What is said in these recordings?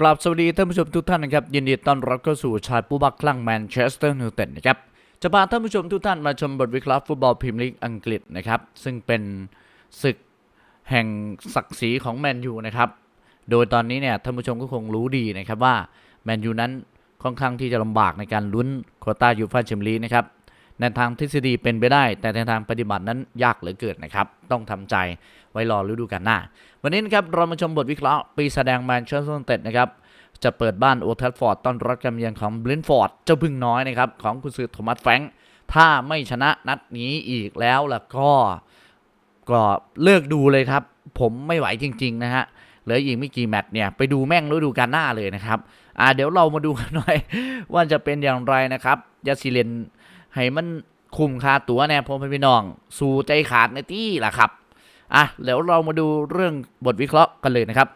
กราบสวัสดีท่านผู้ชมทุกท่านนะครับ ยินดีต้อนรับเข้าสู่ชายผู้บักคลั่งแมนเชสเตอร์ยูไนเต็ดนะครับ จะพาท่านผู้ชมทุกท่านมาชมบทวิเคราะห์ฟุตบอลพรีเมียร์ลีกอังกฤษนะครับ ซึ่งเป็นศึกแห่งศักดิ์ศรีของแมนยูนะครับ โดยตอนนี้เนี่ยท่านผู้ชมก็คงรู้ดีนะครับว่าแมนยูนั้นค่อนข้างที่จะลำบากในการลุ้นโคต้ายูฟ่าแชมเปี้ยนลีกนะครับ ในทางทฤษฎีเป็นไปได้ แต่ในทางปฏิบัตินั้นยากเหลือเกินนะครับ ต้องทำใจไว้รอฤดูกาลหน้า วันนี้นะครับเรามาชมบทวิเคราะห์ปีแสดงแมนเชสเตอร์ยูไนเต็ดนะครับจะเปิดบ้านโอทัฟฟอร์ดต้อนรับการเยือนของบลินฟอร์ดเจ้าพึ่งน้อยนะครับของคุณซื้อโทมัสแฟงถ้าไม่ชนะนัดนี้อีกแล้วล่ะก็ก็เลิกดูเลยครับ ผมไม่ไหวจริง ๆ นะฮะเหลืออีกไม่กี่แมตช์เนี่ยไปดูแม่งฤดูกาลหน้าเลยนะครับอ่าเดี๋ยวเรามาดูกันหน่อย ว่าจะเป็นอย่างไรนะครับยาซิเลน ให้มันคุมค่าตัวแน่พ่อแม่พี่น้อง สู่ใจขาดในที่ล่ะครับอะเดี๋ยวเรามาดูเรื่องบทวิเคราะห์กันเลยนะครับ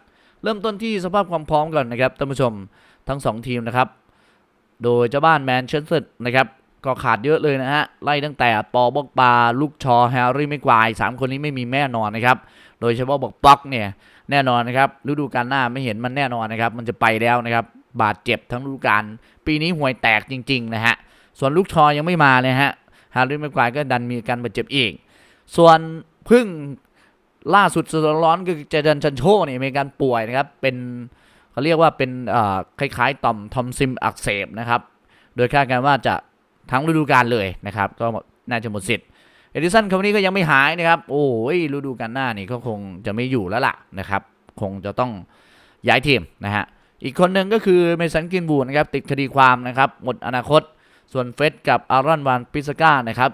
เริ่มต้นที่สภาพความพร้อมก่อนนะครับท่านผู้ชมทั้ง 2 ทีมนะครับ โดยเจ้าบ้านแมนเชสเตอร์นะครับ ก็ขาดเยอะเลยนะฮะ ไล่ตั้งแต่ปอบอกบาลูกชอแฮร์รี่ไม่กวายสามคนนี้ไม่มีแน่นอนนะครับ โดยเฉพาะบอกป็อกเนี่ยแน่นอนนะครับฤดูกาลหน้าไม่เห็นมันแน่นอนนะครับ มันจะไปแล้วนะครับ บาดเจ็บทั้งฤดูกาลปีนี้ห่วยแตกจริง ๆ นะฮะ ส่วนลูกชอยังไม่มาเลยฮะแฮร์รี่ไม่กวายก็ดันมีการบาดเจ็บอีก ส่วนพึ่งล่าสุดสดร้อนก็คือเจเดนชันโชเนี่ยมีการป่วยนะครับ เป็นเขาเรียกว่าเป็นคล้ายๆต่อมทอมซิมอักเสบนะครับ โดยคาดการณ์ว่าจะทั้งฤดูกาลเลยนะครับ ก็น่าจะหมดสิทธิ์เอดิสันคำนี้ก็ยังไม่หายนะครับ โอ้ยฤดูกาลหน้านี่ก็คงจะไม่อยู่แล้วล่ะนะครับ คงจะต้องย้ายทีมนะฮะอีกคนหนึ่งก็คือเมสันกินบูนะครับติดคดีความนะครับหมดอนาคต ส่วนเฟสกับอารอนวานปิสก้านะครับ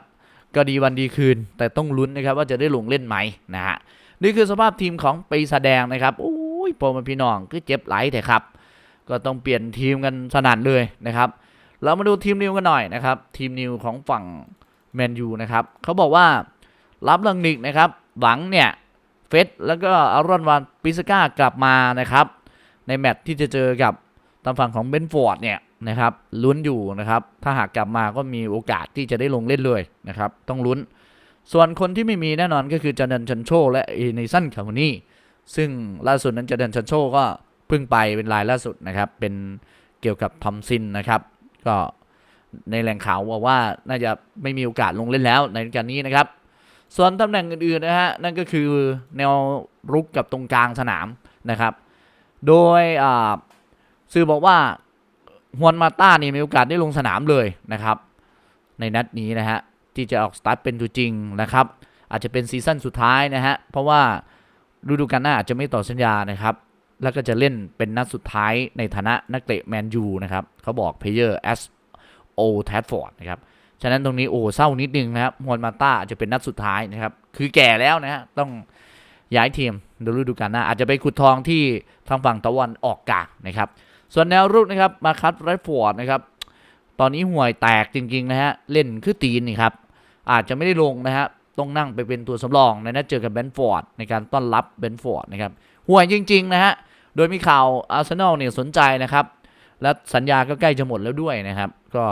ก็ดีวันดีคืน แต่ต้องลุ้นนะครับว่าจะได้ลงเล่นไหมนะฮะนี่คือสภาพทีมของปีแสดงนะครับโอ้ยโปรมาพี่น้องคือเจ็บไหลแต่ครับ ก็ต้องเปลี่ยนทีมกันสนั่นเลยนะครับเรามาดูทีมนิวกันหน่อยนะครับ ทีมนิวของฝั่งแมนยูนะครับเขาบอกว่ารับลังนิกนะครับหวังเนี่ยเฟสแล้วก็อารอนวานปิสก้ากลับมานะครับ ในแมตช์ที่จะเจอกับางฝั่งของเบนฟอร์ดเนี่ยนะครับลุ้นอยู่นะครับ ถ้าหากกลับมาก็มีโอกาสที่จะได้ลงเล่นเลยนะครับ ต้องลุ้น ส่วนคนที่ไม่มีแน่นอนก็คือจานันชันโช และเอเนสันคาร์นีซึ่งล่าสุดนั้นจานันชันโชก็เพิ่งไปเป็นรายล่าสุดนะครับ เป็นเกี่ยวกับทอมซินนะครับ ก็ในแหล่งข่าวบอกว่าน่าจะไม่มีโอกาสลงเล่นแล้วในการนี้นะครับ ส่วนตำแหน่งอื่นๆนะฮะนั่นก็คือแนวรุกกับตรงกลางสนามนะครับ โดยอ่า สื่อบอกว่าฮวนมาต้านี่มีโอกาสได้ลงสนามเลยนะครับ ในนัดนี้นะฮะที่จะออกสตาร์ทเป็นตัวจริงนะครับ อาจจะเป็นซีซั่นสุดท้ายนะฮะเพราะว่าฤดูกาลหน้าอาจจะไม่ต่อสัญญานะครับ แล้วก็จะเล่นเป็นนัดสุดท้ายในฐานะนักเตะแมนยูนะครับเขาบอก player as o t a d f o r d นะครับฉะนั้นตรงนี้โอ้เศร้านิดนึงนะครับฮวนมาต้าอาจจะเป็นนัดสุดท้ายนะครับ คือแก่แล้วนะฮะต้องย้ายทีมในฤดูกาลหน้าอาจจะไปขุดทองที่ทางฝั่งตะวันออกกลางนะครับ ส่วนแนวรุกนะครับมาคัตไรฟอร์ดนะครับ ตอนนี้ห่วยแตกจริงๆนะฮะ เล่นคือตีนนี่ครับ อาจจะไม่ได้ลงนะฮะ ต้องนั่งไปเป็นตัวสำรองในนัดเจอกับเบนฟอร์ดในการต้อนรับเบนฟอร์ดนะครับ ห่วยจริงๆนะฮะ โดยมีข่าวอาร์เซนอลเนี่ยสนใจนะครับ และสัญญาก็ใกล้จะหมดแล้วด้วยนะครับ ก็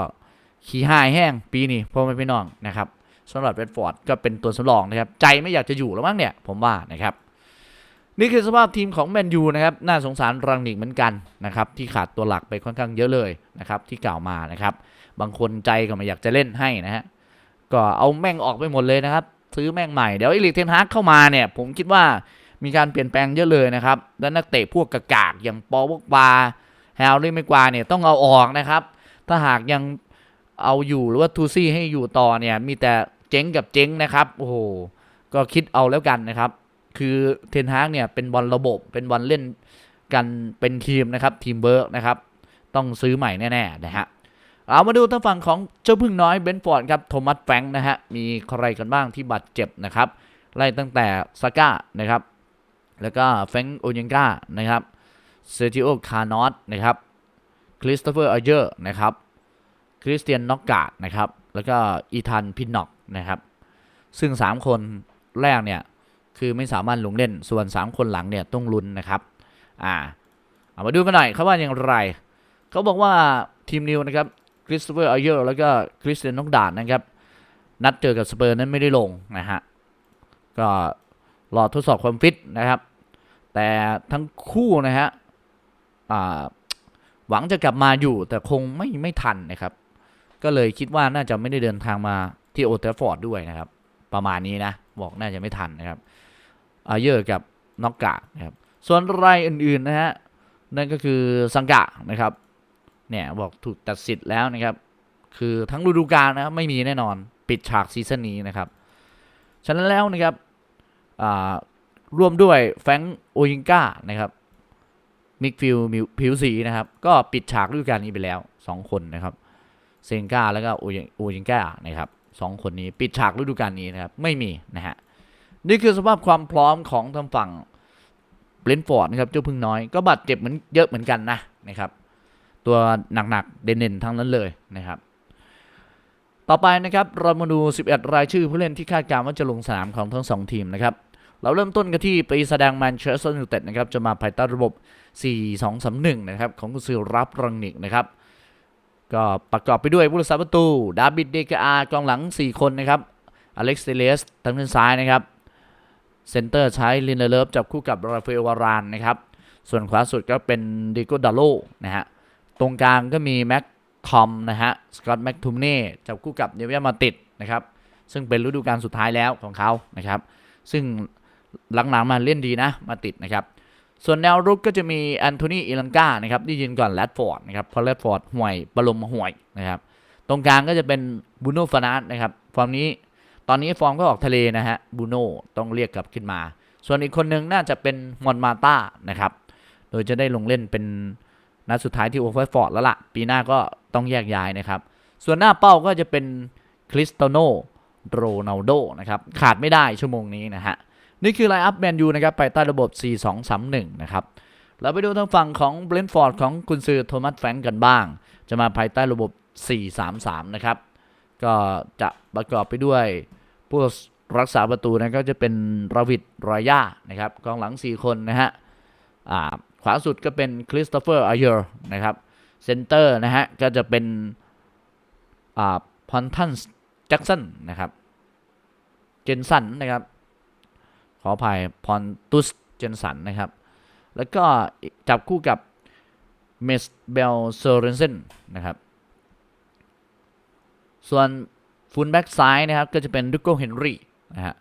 ขี้หายแห้งปีนี้พ่อแม่พี่น้องนะครับสำหรับเบนฟอร์ดก็เป็นตัวสำรองนะครับ ใจไม่อยากจะอยู่แล้วมั้งเนี่ย ผมว่านะครับ นี่คือสภาพทีมของแมนยูนะครับ น่าสงสารรังนิกเหมือนกันนะครับ ที่ขาดตัวหลักไปค่อนข้างเยอะเลยนะครับ ที่กล่าวมานะครับ บางคนใจก็ไม่อยากจะเล่นให้นะฮะ ก็เอาแม่งออกไปหมดเลยนะครับ ซื้อแม่งใหม่ เดี๋ยวอีลิกเทนฮากเข้ามาเนี่ย ผมคิดว่ามีการเปลี่ยนแปลงเยอะเลยนะครับ และนักเตะพวกกากๆอย่างปอวกบาแฮร์รี่ไม่กวาเนี่ยต้องเอาออกนะครับ ถ้าหากยังเอาอยู่หรือว่าทูซี่ให้อยู่ต่อเนี่ยมีแต่เจ๊งกับเจ๊งนะครับ โอ้โห ก็คิดเอาแล้วกันนะครับ คือเทนฮากเนี่ยเป็นบอลระบบเป็นบอลเล่นกันเป็นทีมนะครับทีมเบิร์กนะครับต้องซื้อใหม่แน่ๆนะฮะเอามาดูทางฝั่งของเจ้าพึ่งน้อยเบนฟอร์ดครับโทมัสแฟงค์นะฮะมีใครกันบ้างที่บาดเจ็บนะครับไล่ตั้งแต่ซาก้านะครับแล้วก็แฟงโอยังกานะครับเซอร์จิโอคาร์นอตนะครับคริสโตเฟอร์อเยอร์นะครับคริสเตียนน็อกกาดนะครับแล้วก็อีธานพินน็อกนะครับซึ่ง 3 คนแรกเนี่ย คือไม่สามารถลงเล่นส่วน 3 คนหลังเนี่ยต้องลุ้นนะครับอ่าเอามาดูกันหน่อยเขาว่าอย่างไร เขาบอกว่าทีมนิวนะครับคริสโตเฟอร์อเยอร์แล้วก็คริสเตียนน็อกดาดนะครับ นัดเจอกับสเปอร์นั้นไม่ได้ลงนะฮะก็รอทดสอบความฟิตนะครับ แต่ทั้งคู่นะฮะหวังจะกลับมาอยู่แต่คงไม่ไม่ทันนะครับ ก็เลยคิดว่าน่าจะไม่ได้เดินทางมาที่โอเทฟฟอร์ดด้วยนะครับ ประมาณนี้นะ บอกน่าจะไม่ทันนะครับ อาเยอร์กับน็อกกะนะครับส่วนรายอื่นๆนะฮะนั่นก็คือสังกะนะครับเนี่ยบอกถูกตัดสิทธิ์แล้วนะครับ คือทั้งฤดูกาลนะครับไม่มีแน่นอนปิดฉากซีซั่นนี้นะครับฉะนั้นแล้วนะครับร่วมด้วยแฟงโอยิงกานะครับมิกฟิลผิวสีนะครับ ก็ปิดฉากฤดูกาลนี้ไปแล้ว 2 คนนะครับเซงกาแล้วก็โอยิโอยิงกานะครับสองคนนี้ปิดฉากฤดูกาลนี้นะครับ ไม่มีนะฮะ นี่คือสภาพความพร้อมของทางฝั่งเบรนฟอร์ดนะครับเจ้าพึ่งน้อยก็บาดเจ็บเหมือนเยอะเหมือนกันนะนะครับ ตัวหนักๆเด่นๆทั้งนั้นเลยนะครับ ต่อไปนะครับเรามาดู 11 รายชื่อผู้เล่นที่คาดการณ์ว่าจะลงสนามของทั้ง 2 ทีมนะครับเราเริ่มต้นกันที่ปีแสดงแมนเชสเตอร์ยูไนเต็ดนะครับจะมาภายใต้ระบบ 4-2-3-1 นะครับของกุซือรับรังนิกนะครับก็ประกอบไปด้วยผู้รักษาประตู ดาบิดเดกอากองหลัง 4 คนนะครับ อเล็กซ์เตเลสทางด้านซ้ายนะครับ เซนเตอร์ใช้ลินเดเลิฟจับคู่กับราฟาเอลวารานนะครับ ส่วนขวาสุดก็เป็นดิโกดาโลนะฮะ ตรงกลางก็มีแม็กคอมนะฮะ สกอตแม็กทูมเน่จับคู่กับเนวิยามาติดนะครับ ซึ่งเป็นฤดูกาลสุดท้ายแล้วของเขานะครับ ซึ่งหลังๆมาเล่นดีนะ มาติดนะครับ ส่วนแนวรุกก็จะมีแอนโทนีอิลังกานะครับที่ยืนก่อนแรดฟอร์ดนะครับเพราะแรดฟอร์ดห่วยบรมห่วยนะครับ ตรงกลางก็จะเป็นบูโน่ฟานาสนะครับฟอร์มนี้ ตอนนี้ฟอร์มก็ออกทะเลนะฮะบูโน่ต้องเรียกกลับขึ้นมา ส่วนอีกคนหนึ่งน่าจะเป็นมอนมาต้านะครับ โดยจะได้ลงเล่นเป็นนัดสุดท้ายที่โอเวอร์ฟอร์ดแล้วละ่ะ ปีหน้าก็ต้องแยกย้ายนะครับ ส่วนหน้าเป้าก็จะเป็นคริสเตโนโรนัลโดนะครับ ขาดไม่ได้ชั่วโมงนี้นะฮะ นี่คือไลน์อัพแมนยูนะครับภายใต้ระบบ 4-2-3-1 นะครับเราไปดูทางฝั่งของเบรนฟอร์ดของกุนซือโทมัสแฟรงก์กันบ้าง จะมาภายใต้ระบบ 4-3-3 นะครับ ก็จะประกอบไปด้วยผู้รักษาประตูนะก็จะเป็นราวิดรอยานะครับกองหลัง 4 คนนะฮะขวาสุดก็เป็นคริสโตเฟอร์อายอร์นะครับเซนเตอร์นะฮะก็จะเป็นพอนทันส์แจ็กสันนะครับเจนสันนะครับขออภัยพอนตุสเจนสันนะครับแล้วก็จับคู่กับเมสเบลเซอร์เรนเซนนะครับ ส่วนฟูลแบ็กซ้ายนะครับก็จะเป็นดุโกเฮนรี่นะฮะ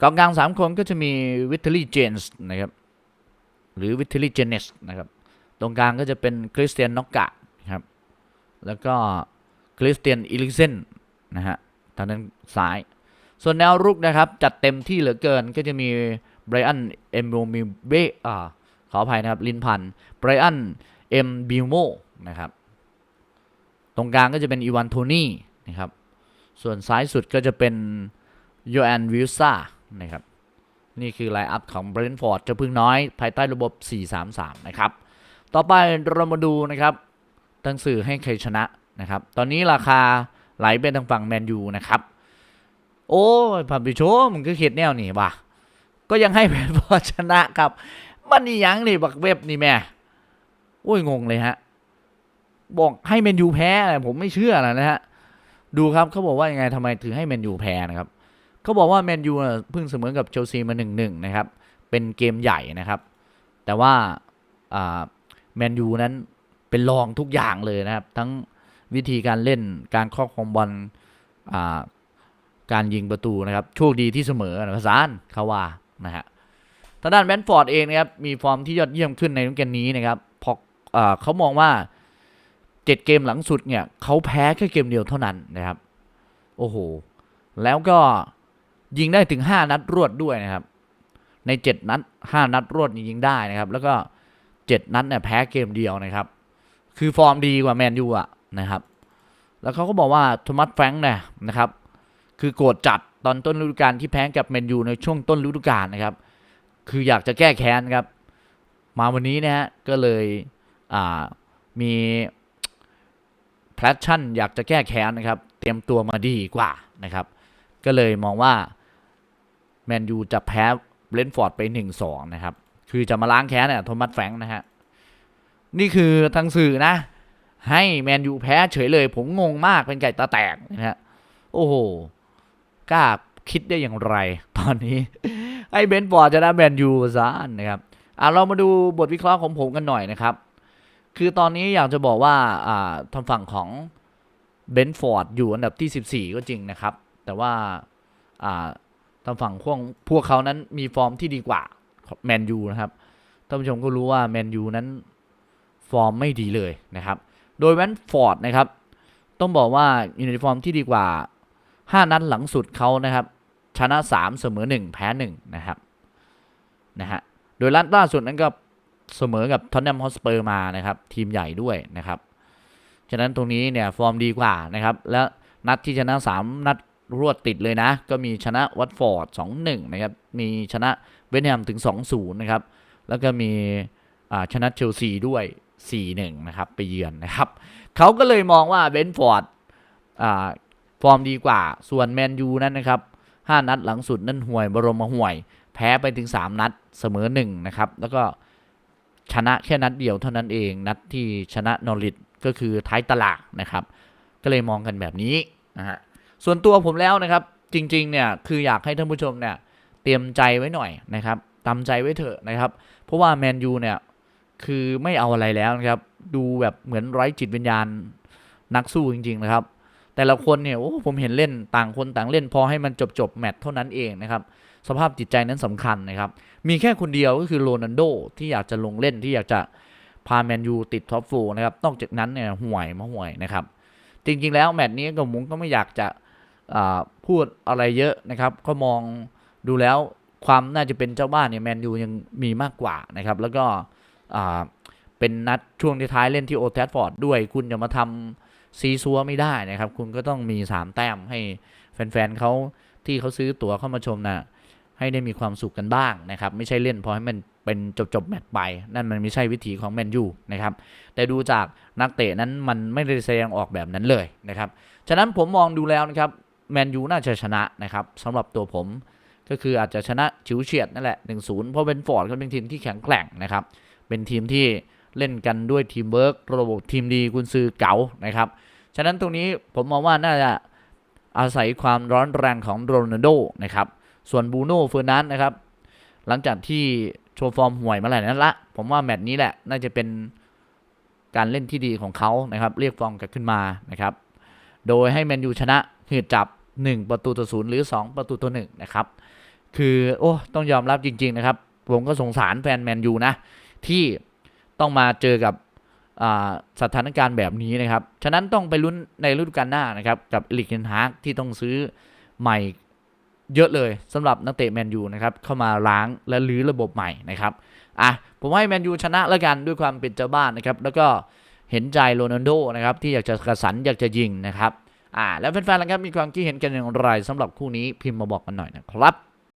กองกลาง3คนก็จะมีวิทเทอรี่เจนส์นะครับหรือวิทเทอรี่เจเนสนะครับตรงกลางก็จะเป็นคริสเตียนน็อกกะครับแล้วก็คริสเตียนอิลิเซนนะฮะทางด้านซ้าย ส่วนแนวรุกนะครับ จัดเต็มที่เหลือเกินก็จะมีไบรอันเอ็มโบมิเบอ่าขออภัยนะครับ ลินพันไบรอันเอ็มบิวโมนะครับ ตรงกลางก็จะเป็นอีวานโทนี่นะครับ ส่วนซ้ายสุดก็จะเป็นโยแอนวิลซ่านะครับ นี่คือไลน์อัพของเบรนท์ฟอร์ดจะพึ่งน้อยภายใต้ระบบ 4-3-3 นะครับ ต่อไปเรามาดูนะครับตั้งสื่อให้ใครชนะนะครับ ตอนนี้ราคาไหลไปทางฝั่งแมนยูนะครับ โอ้ยพันปิโชมันก็เข็ดแนวนี่ว่ะก็ยังให้แมนฟอร์ดชนะครับ มันนี่ยังนี่บักเว็บนี่แม่ โอ้ยงงเลยฮะ บอกให้แมนยูแพ้อะไรผมไม่เชื่อนะฮะดูครับเขาบอกว่ายังไงทำไมถึงให้แมนยูแพ้นะครับเขาบอกว่าแมนยูเพิ่งเสมอกับเชลซีมาหนึ่งหนึ่งนะครับ เป็นเกมใหญ่นะครับ แต่ว่าแมนยูนั้นเป็นรองทุกอย่างเลยนะครับ ทั้งวิธีการเล่นการครอบครองบอลการยิงประตูนะครับ โชคดีที่เสมอนะภาษาอันเขาว่านะฮะทางด้านแบนฟอร์ดเองนะครับมีฟอร์มที่ยอดเยี่ยมขึ้นในฤดูกาลนี้นะครับพออาเขามองว่า เจ็ดเกมหลังสุดเนี่ยเขาแพ้แค่เกมเดียวเท่านั้นนะครับ โอ้โห แล้วก็ยิงได้ถึง 5 นัดรวดด้วยนะครับ ใน 7 นัด 5 นัดรวดยิงได้นะครับ แล้วก็ 7 นัดเนี่ยแพ้เกมเดียวนะครับ คือฟอร์มดีกว่าแมนยูอะนะครับ แล้วเขาก็บอกว่าโทมัสแฟรงค์เนี่ยนะครับ คือโกรธจัดตอนต้นฤดูกาลที่แพ้กับแมนยูในช่วงต้นฤดูกาลนะครับ คืออยากจะแก้แค้นครับ มาวันนี้นะฮะก็เลยมี ลชั่นอยากจะแก้แค้นนะครับ เตรียมตัวมาดีกว่านะครับ ก็เลยมองว่าแมนยูจะแพ้เบรนฟอร์ดไป 1-2 นะครับ คือจะมาล้างแค้นเนี่ยโทมัสแฟงนะฮะ นี่คือทางสื่อนะ ให้แมนยูแพ้เฉยเลย ผมงงมากเป็นไก่ตาแตกนะฮะ โอ้โห กล้าคิดได้อย่างไร ตอนนี้ ไอ้เบนฟอร์ดชนะแมนยูซะนะครับอะเรามาดูบทวิเคราะห์ของผมกันหน่อยนะครับ คือตอนนี้อยากจะบอกว่าอ่าทางฝั่งของเบนฟอร์ดอยู่อันดับที่ 14 ก็จริงนะครับ แต่ว่าอ่าทางฝั่งพวกพวกเขานั้นมีฟอร์มที่ดีกว่าแมนยูนะครับท่านผู้ชมก็รู้ว่าแมนยูนั้นฟอร์มไม่ดีเลยนะครับ โดยแวนฟอร์ดนะครับ ต้องบอกว่าอยู่ในฟอร์มที่ดีกว่า 5 นัดหลังสุดเขานะครับ ชนะ 3 เสมอ 1 แพ้ 1 นะครับนะฮะโดยลัดล่าสุดนั้นก็ เสมอกับทอนแนมฮอสเปอร์มานะครับ ทีมใหญ่ด้วยนะครับ ฉะนั้นตรงนี้เนี่ยฟอร์มดีกว่านะครับ และนัดที่ชนะ 3 นัดรวดติดเลยนะ ก็มีชนะวัตฟอร์ด 2-1 นะครับ มีชนะเวสต์แฮมถึง 2-0 นะครับ แล้วก็มีอ่าชนะเชลซีด้วย 4-1 นะครับ ไปเยือนนะครับ เขาก็เลยมองว่าเบนฟอร์ดอ่าฟอร์มดีกว่า ส่วนแมนยูนั้นนะครับ 5 นัดหลังสุดนั่นห่วย บรมห่วย แพ้ไปถึง 3 นัดเสมอ 1 นะครับ แล้วก็ ชนะแค่นัดเดียวเท่านั้นเอง นัดที่ชนะนอริทก็คือท้ายตลาดนะครับ ก็เลยมองกันแบบนี้นะฮะส่วนตัวผมแล้วนะครับ จริง ๆ เนี่ยคืออยากให้ท่านผู้ชมเนี่ยเตรียมใจไว้หน่อยนะครับตามใจไว้เถอะนะครับ เพราะว่าแมนยูเนี่ยคือไม่เอาอะไรแล้วนะครับ ดูแบบเหมือนไร้จิตวิญญาณนักสู้จริง ๆ นะครับ แต่ละคนเนี่ยโอ้ผมเห็นเล่นต่างคนต่างเล่นพอให้มันจบจบแมตช์เท่านั้นเองนะครับ สภาพจิตใจนั้นสำคัญนะครับ มีแค่คนเดียวก็คือโรนัลโดที่อยากจะลงเล่นที่อยากจะพาแมนยูติดท็อปโฟร์นะครับนอกจากนั้นเนี่ยห่วยมาห่วยนะครับ จริงๆแล้วแมตช์นี้ก็มุงก็ไม่อยากจะพูดอะไรเยอะนะครับ ก็มองดูแล้วความน่าจะเป็นเจ้าบ้านเนี่ยแมนยูยังมีมากกว่านะครับ แล้วก็เป็นนัดช่วงท้ายเล่นที่โอแทฟฟอร์ดด้วย คุณจะมาทำซีซัวไม่ได้นะครับ คุณก็ต้องมี 3 แต้มให้แฟนๆเขาที่เขาซื้อตั๋วเข้ามาชมนะ ให้ได้มีความสุขกันบ้างนะครับ ไม่ใช่เล่นพอให้มันเป็นจบๆแมตช์ไป นั่นมันไม่ใช่วิถีของแมนยูนะครับ แต่ดูจากนักเตะนั้นมันไม่ได้แสดงออกแบบนั้นเลยนะครับ ฉะนั้นผมมองดูแล้วนะครับแมนยูน่าจะชนะนะครับสำหรับตัวผมก็คืออาจจะชนะฉิวเฉียดนั่นแหละ 1-0 เพราะเป็นฟอร์ดเขาเป็นทีมที่แข็งแกร่งนะครับ เป็นทีมที่เล่นกันด้วยทีมเวิร์กระบบทีมดีกุนซือเก๋านะครับ ฉะนั้นตรงนี้ผมมองว่าน่าจะอาศัยความร้อนแรงของโรนัลโดนะครับ ส่วนบูโน่เฟอร์นันนะครับ หลังจากที่โชว์ฟอร์มห่วยมาหลายนัดละ ผมว่าแมตช์นี้แหละ น่าจะเป็นการเล่นที่ดีของเขานะครับ เรียกฟอร์มกลับขึ้นมานะครับ โดยให้แมนยูชนะหืดจับ 1 ประตูต่อศูนย์หรือ 2 ประตูต่อหนึ่งนะครับ คือโอ้ต้องยอมรับจริง ๆ นะครับ ผมก็สงสารแฟนแมนยูนะ ที่ต้องมาเจอกับสถานการณ์แบบนี้นะครับ ฉะนั้นต้องไปลุ้นในฤดูกาลหน้านะครับ กับลิกเทนฮากที่ต้องซื้อใหม่ เยอะเลยสำหรับนักเตะแมนยูนะครับเข้ามาล้างและรื้อระบบใหม่นะครับอะผมให้แมนยูชนะแล้วกันด้วยความเป็นเจ้าบ้านนะครับแล้วก็เห็นใจโรนัลโดนะครับที่อยากจะกระสันอยากจะยิงนะครับอ่าแล้วแฟนๆนะครับมีความคิดเห็นกันอย่างไรสำหรับคู่นี้พิมพ์มาบอกกันหน่อยนะครับ